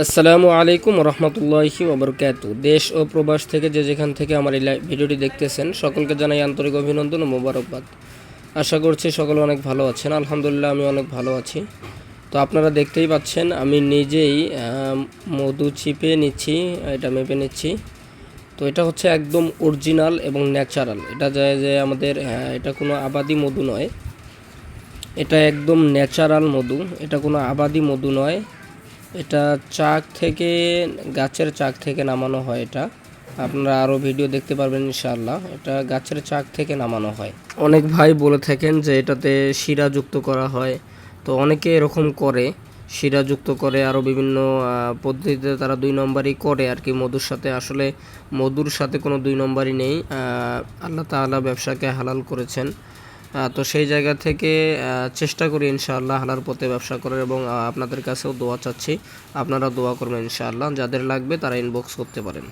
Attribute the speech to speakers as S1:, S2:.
S1: আসসালামু আলাইকুম রহমতুল্লাহি ওবরকাত। দেশ ও প্রবাস থেকে যে যেখান থেকে আমার এই ভিডিওটি দেখতেছেন, সকলকে জানাই আন্তরিক অভিনন্দন ও মোবারকবাদ। আশা করছি সকলে অনেক ভালো আছেন। আলহামদুলিল্লাহ, আমি অনেক ভালো আছি। তো আপনারা দেখতেই পাচ্ছেন, আমি নিজেই মধু চিপে নিচ্ছি, এটা মেপে নিচ্ছি। তো এটা হচ্ছে একদম অরিজিনাল এবং ন্যাচারাল। এটা যায় যে আমাদের এটা কোনো আবাদি মধু নয়। এটা একদম ন্যাচারাল মধু। এটা কোনো আবাদি মধু নয়। এটা চাক থেকে, গাছের চাক থেকে নামানো হয় এটা। আপনারা আরও ভিডিও দেখতে পারবেন ইনশাআল্লাহ। এটা গাছের চাক থেকে নামানো হয়। অনেক ভাই বলে থাকেন যে এটাতে শিরা যুক্ত করা হয়। তো অনেকে এরকম করে, শিরা যুক্ত করে আরও বিভিন্ন পদ্ধতিতে তারা দুই নম্বরই করে আর কি। মধুর সাথে আসলে মধুর সাথে কোনো দুই নম্বরই নেই। আল্লাহ তাআলা ব্যবসাকে হালাল করেছেন। তো সেই জায়গা থেকে চেষ্টা করি ইনশাআল্লাহ হালার পথে ব্যবসা করার এবং আপনাদের কাছেও দোয়া চাচ্ছি। আপনারা দোয়া করবেন ইনশাআল্লাহ। যাদের লাগবে তারা ইনবক্স করতে পারেন।